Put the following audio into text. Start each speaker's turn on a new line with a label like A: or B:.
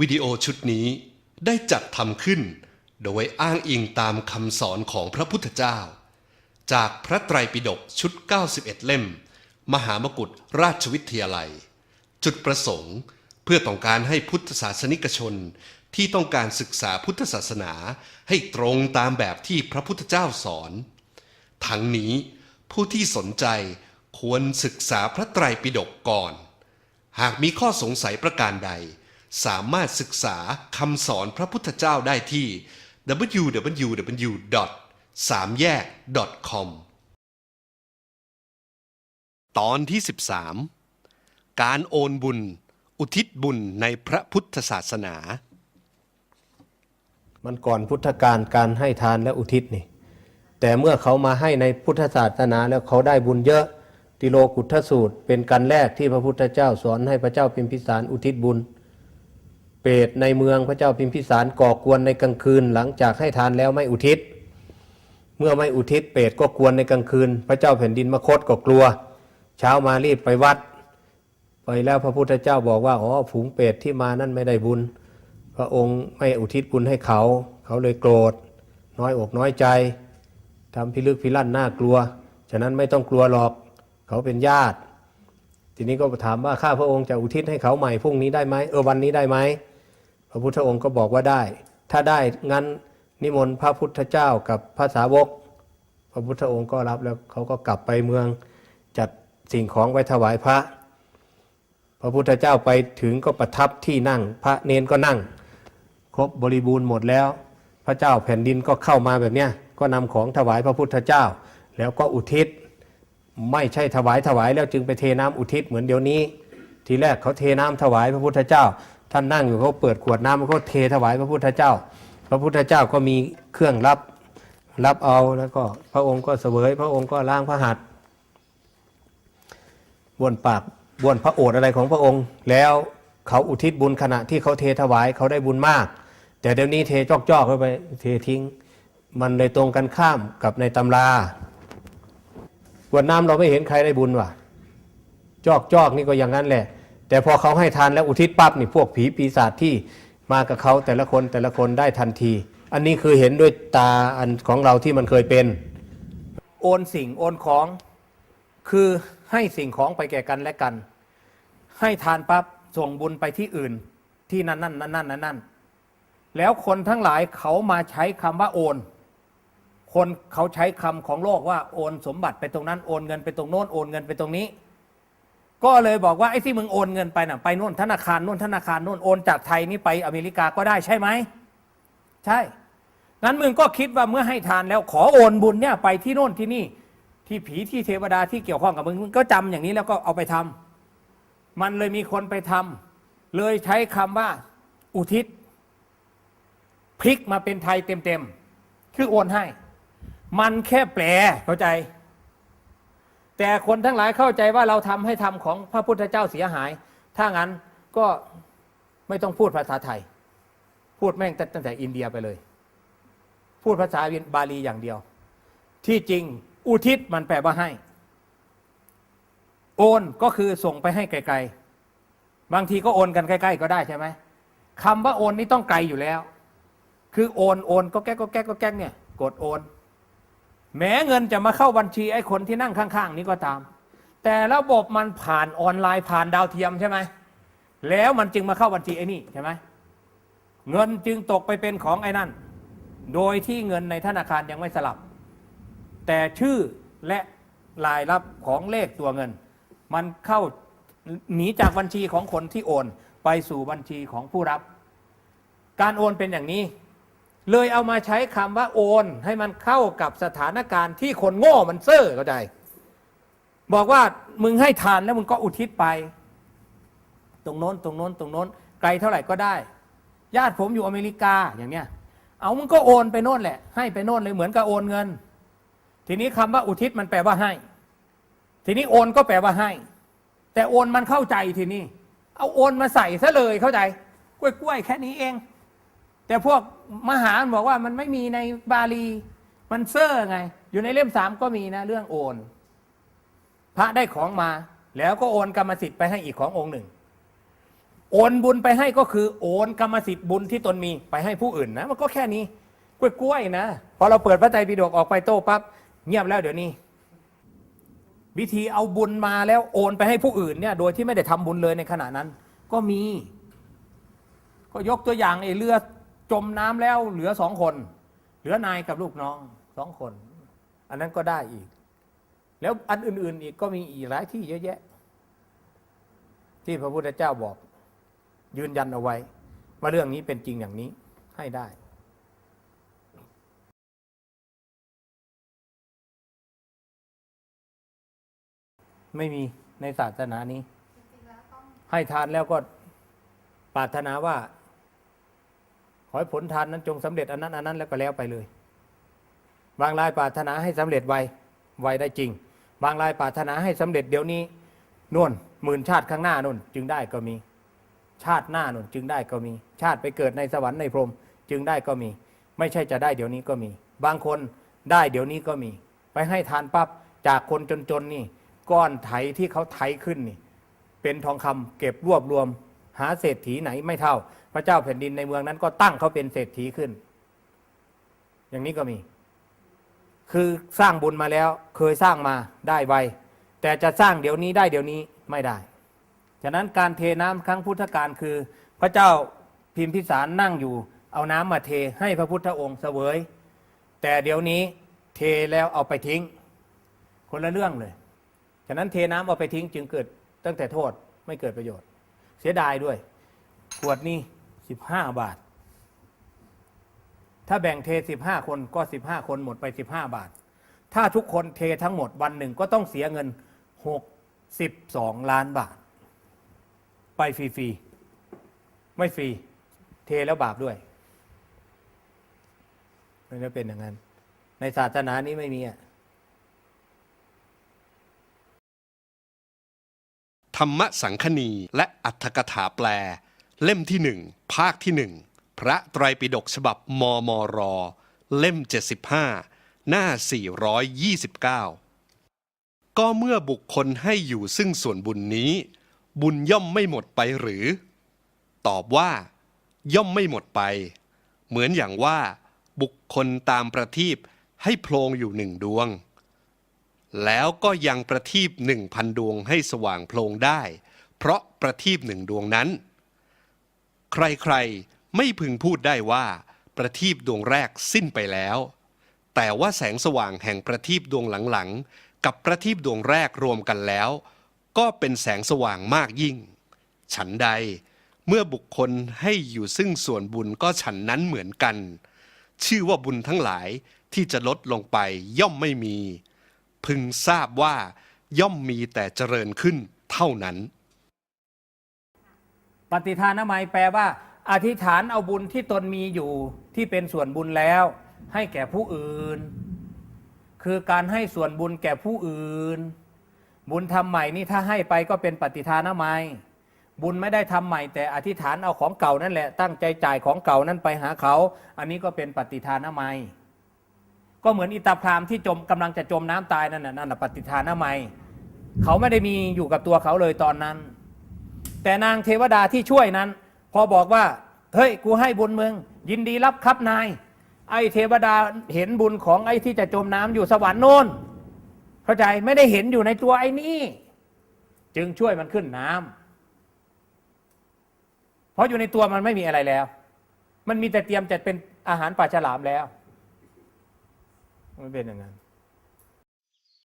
A: วิดีโอชุดนี้ได้จัดทำขึ้น โดยอ้างอิงตามคำสอนของพระพุทธเจ้า จากพระไตรปิฎกชุด 91 เล่ม มหามกุฏราชวิทยาลัย จุดประสงค์เพื่อต้องการให้พุทธศาสนิกชนที่ต้องการศึกษาพุทธศาสนาให้ตรงตามแบบที่พระพุทธเจ้าสอน ทั้งนี้ผู้ที่สนใจควรศึกษาพระไตรปิฎกก่อน หากมีข้อสงสัยประการใด สามารถศึกษาคำสอนพระพุทธเจ้าได้ที่ www.3 แยก com ตอนที่ 13 การโอนบุญ อุทิศบุญในพระพุทธศาสนา
B: มันก่อนพุทธกาลการให้ทานและอุทิศนี่ แต่เมื่อเขามาให้ในพุทธศาสนาแล้วเขาได้บุญเยอะติโลกุทธสูตร เป็นการแรกที่พระพุทธเจ้าสอนให้พระเจ้าพิมพิสารอุทิศบุญ เปรตในเมืองพระเจ้าพิมพิสารก่อกวนในกลางคืน หลังจากให้ทานแล้วไม่อุทิศ เมื่อไม่อุทิศเปรตก็กวนในกลางคืน พระเจ้าแผ่นดินมคตก็กลัว เช้ามารีบไปวัด ไปแล้วพระพุทธเจ้าบอกว่าอ๋อฝูงเปรตที่มานั่นไม่ได้บุญ พระองค์ไม่อุทิศบุญให้เขา เขาเลยโกรธ น้อยอกน้อยใจทำพิลึกพิลั่นน่ากลัว ฉะนั้นไม่ต้องกลัวหรอกเขาเป็นญาติ ทีนี้ก็ถามว่าข้าพระองค์จะอุทิศให้เขาใหม่พรุ่งนี้ได้ไหมเออวันนี้ได้ไหม พระพุทธองค์ก็บอกว่าได้ ถ้าได้งั้นนิมนต์พระพุทธเจ้ากับพระสาวก พระพุทธองค์ก็รับแล้วเขาก็กลับไปเมืองจัดสิ่งของไว้ถวายพระ พระพุทธเจ้าไปถึงก็ประทับที่นั่ง พระเนนก็นั่ง ครบบริบูรณ์หมดแล้ว พระเจ้าแผ่นดินก็เข้ามาแบบเนี้ยก็นำของถวายพระพุทธเจ้า แล้วก็อุทิศ ไม่ใช่ถวายถวายแล้วจึงไปเทน้ำอุทิศเหมือนเดี๋ยวนี้ ทีแรกเขาเทน้ำถวายพระพุทธเจ้า ท่านนั่งอยู่เขาเปิดขวดน้ำเขาเทถวายพระพุทธเจ้า พระพุทธเจ้าก็มีเครื่องรับรับเอาแล้วก็พระองค์ก็เสวย พระองค์ก็ล้างพระหัตถ์บ้วนปากบ้วนพระโอษฐ์อะไรของพระองค์ แล้วเขาอุทิศบุญขณะที่เขาเทถวายเขาได้บุญมาก แต่เดี๋ยวนี้เทจอกจอกๆเข้าไปเททิ้ง มันเลยตรงกันข้ามกับในตำรากรวดน้ำเราไม่เห็นใครได้บุญว่ะ จอกจอกนี่ก็อย่างนั้นแหละ แต่พอเขาให้ทานแล้วอุทิศปั๊บนี่พวกผีปีศาจที่มากับเขาแต่ละคนแต่ละคนได้ทันที อันนี้คือเห็นด้วยตาอันของเราที่มันเคยเป็น โอนสิ่งโอนของ คือให้สิ่งของไปแก่กันและกัน ให้ทานปั๊บส่งบุญไปที่อื่นที่นั่นนั่นนั่นนั่นนั่นนั่นแล้วคนทั้งหลายเขามาใช้คำว่าโอน คนเขาใช้คำของโลกว่าโอนสมบัติไปตรงนั้นโอนเงินไปตรงโน้นโอนเงินไปตรงนี้ ก็เลยบอกว่าไอ้ที่มึงโอนเงินไปน่ะไปโน่นธนาคารโน่นธนาคารโน่นโอนจากไทยนี่ไปอเมริกาก็ได้ใช่ไหมใช่งั้นมึงก็คิดว่าเมื่อให้ทานแล้วขอโอนบุญเนี่ยไปที่โน่นที่นี่ ที่ผีที่เทวดาที่เกี่ยวข้องกับมึงมึงก็จำอย่างนี้แล้วก็เอาไปทำมันเลยมีคนไปทำเลยใช้คำว่า อุทิศพลิกมาเป็นไทยเต็มๆคือโอนให้ มันแค่แปลเข้าใจ แต่คนทั้งหลายเข้าใจว่าเราทำให้ทำของพระพุทธเจ้าเสียหาย ถ้างั้นก็ไม่ต้องพูดภาษาไทย พูดแม่งตั้งแต่อินเดียไปเลย พูดภาษาบาลีอย่างเดียว ที่จริงอุทิศมันแปลว่าให้ โอนก็คือส่งไปให้ไกลๆ บางทีก็โอนกันใกล้ๆก็ได้ใช่ไหมคำว่าโอนนี่ต้องไกลอยู่แล้ว คือโอนโอนก็แก๊กก็แก๊กก็แก๊กเนี่ย กดโอน แม้เงินจะมาเข้าบัญชีไอ้คนที่นั่งข้างๆ นี้ก็ตาม แต่ระบบมันผ่านออนไลน์ผ่านดาวเทียมใช่ไหมแล้วมันจึงมาเข้าบัญชีไอ้นี่ใช่ไหมเงินจึงตกไปเป็นของไอ้นั่น โดยที่เงินในธนาคารยังไม่สลับ แต่ชื่อและรายรับของเลขตัวเงิน มันเข้าหนีจากบัญชีของคนที่โอนไปสู่บัญชีของผู้รับ การโอนเป็นอย่างนี้ เลยเอามาใช้คำว่าโอน ให้มันเข้ากับสถานการณ์ที่คนโง่มันเซ่อเข้าใจ บอกว่ามึงให้ทานแล้วมึงก็อุทิศไป ตรงโน้นตรงโน้นตรงโน้น ไกลเท่าไหร่ก็ได้ ญาติผมอยู่อเมริกาอย่างเนี้ย เอามึงก็โอนไปโน่นแหละ ให้ไปโน่นเลยเหมือนกับโอนเงิน ทีนี้คำว่าอุทิศมันแปลว่าให้ ทีนี้โอนก็แปลว่าให้ แต่โอนมันเข้าใจทีนี้เอาโอนมาใส่ซะเลยเข้าใจกล้วยๆแค่นี้เอง แต่พวก มหาบอกว่ามันไม่มีในบาลี มันเซอร์ไง อยู่ในเล่มสามก็มีนะ เรื่องโอน พระได้ของมา แล้วก็โอนกรรมสิทธิ์ไปให้อีกขององค์หนึ่ง โอนบุญไปให้ก็คือ โอนกรรมสิทธิ์บุญที่ตนมีไปให้ผู้อื่นนะมันก็แค่นี้กล้วยๆนะพอเราเปิดพระไตรปิฎกออกไปโต้ปั๊บเงียบแล้วเดี๋ยวนี้ วิธีเอาบุญมาแล้วโอนไปให้ผู้อื่นเนี่ย โดยที่ไม่ได้ทำบุญเลยในขณะนั้น ก็มี ก็ยกตัวอย่างไอ้เรือ จมน้ำแล้วเหลือสองคน เหลือนายกับลูกน้องสองคน อันนั้นก็ได้อีก แล้วอันอื่น ๆ อีกก็มีอีกหลายที่เยอะแยะ ที่พระพุทธเจ้าบอก ยืนยันเอาไว้ว่าเรื่องนี้เป็นจริงอย่างนี้ให้ได้ไม่มีในศาสนานี้ ให้ทานแล้วก็ปรารถนาว่า ขอให้ผลทานนั้นจงสำเร็จอันนั้นอันนั้นแล้วก็แล้วไปเลย บางรายปรารถนาให้สำเร็จไวไวได้จริง บางรายปรารถนาให้สำเร็จเดี๋ยวนี้น่นหมื่นชาติข้างหน้าน่นจึงได้ก็มี ชาติหน้าน่นจึงได้ก็มี ชาติไปเกิดในสวรรค์ในพรหมจึงได้ก็มี ไม่ใช่จะได้เดี๋ยวนี้ก็มี บางคนได้เดี๋ยวนี้ก็มี ไปให้ทานปั๊บจากคนจนๆนี่ ก้อนไถที่เขาไถขึ้นนี่ เป็นทองคำเก็บรวบรวม หาเศรษฐีไหนไม่เท่า พระเจ้าแผ่นดินในเมืองนั้นก็ตั้งเขาเป็นเศรษฐีขึ้น อย่างนี้ก็มี คือสร้างบุญมาแล้วเคยสร้างมาได้ไว แต่จะสร้างเดี๋ยวนี้ได้เดี๋ยวนี้ไม่ได้ ฉะนั้นการเทน้ำครั้งพุทธกาลคือ พระเจ้าพิมพิสารนั่งอยู่ เอาน้ำมาเทให้พระพุทธองค์เสวย แต่เดี๋ยวนี้เทแล้วเอาไปทิ้ง คนละเรื่องเลย ฉะนั้นเทน้ำเอาไปทิ้งจึงเกิดตั้งแต่โทษไม่เกิดประโยชน์ เสียดายด้วยขวดนี้ สิบห้าบาท ถ้าแบ่งเทสิบห้าคนก็สิบห้าคนหมดไปสิบห้าบาท ถ้าทุกคนเททั้งหมดวันหนึ่งก็ต้องเสียเงินหกสิบสองล้านบาท ไปฟรีๆไม่ฟรี เทแล้วบาปด้วยมันจะเป็นอย่างนั้น ในศาสนานี้ไม่มีอะ
A: ธรรมสังคณีและอัตถกถาแปล เล่มที่หนึ่งภาคที่หนึ่งพระไตรปิฎกฉบับมมร เล่ม 75 หน้า 429 ก็เมื่อบุคคลให้อยู่ซึ่งส่วนบุญนี้ บุญย่อมไม่หมดไปหรือ ตอบว่า ย่อมไม่หมดไป เหมือนอย่างว่า บุคคลตามประทีปให้โพลงอยู่หนึ่งดวง แล้วก็ยังประทีปหนึ่งพันดวงให้สว่างโพลงได้ เพราะประทีปหนึ่งดวงนั้น ใครๆ ไม่พึงพูดได้ว่า ประทีปดวงแรกสิ้นไปแล้ว แต่ว่าแสงสว่างแห่งประทีปดวงหลังๆ กับประทีปดวงแรกรวมกันแล้ว ก็เป็นแสงสว่างมากยิ่ง ฉันใด เมื่อบุคคลให้อยู่ซึ่งส่วนบุญก็ฉันนั้นเหมือนกัน ชื่อว่าบุญทั้งหลายที่จะลดลงไปย่อมไม่มี พึงทราบว่าย่อมมีแต่เจริญขึ้นเท่านั้น
B: ปฏิทานนามัยแปลว่า อธิษฐานเอาบุญที่ตนมีอยู่ที่เป็นส่วนบุญแล้ว ให้แก่ผู้อื่น คือการให้ส่วนบุญแก่ผู้อื่น บุญทำใหม่นี่ถ้าให้ไปก็เป็นปฏิทานนามัยบุญไม่ได้ทำใหม่แต่อธิษฐานเอาของเก่านั่นแหละตั้งใจจ่ายของเก่านั้นไปหาเขา อันนี้ก็เป็นปฏิทานนามัย ก็เหมือนอิตาพรามที่จมกำลังจะจมน้ำตายนั่นน่ะนั่นน่ะปฏิทานนามัย เขาไม่ได้มีอยู่กับตัวเขาเลยตอนนั้น แต่นางเทวดาที่ช่วยนั้น พอบอกว่า เฮ้ย กูให้บุญมึง ยินดีรับครับนาย ไอ้เทวดาเห็นบุญของไอ้ที่จะจมน้ำอยู่สวรรค์โน้นเข้าใจไม่ได้เห็นอยู่ในตัวไอ้นี่ จึงช่วยมันขึ้นน้ำเพราะอยู่ในตัวมันไม่มีอะไรแล้ว มันมีแต่เตรียมจะเป็นอาหารปลาฉลามแล้ว มันเป็นอย่างนั้น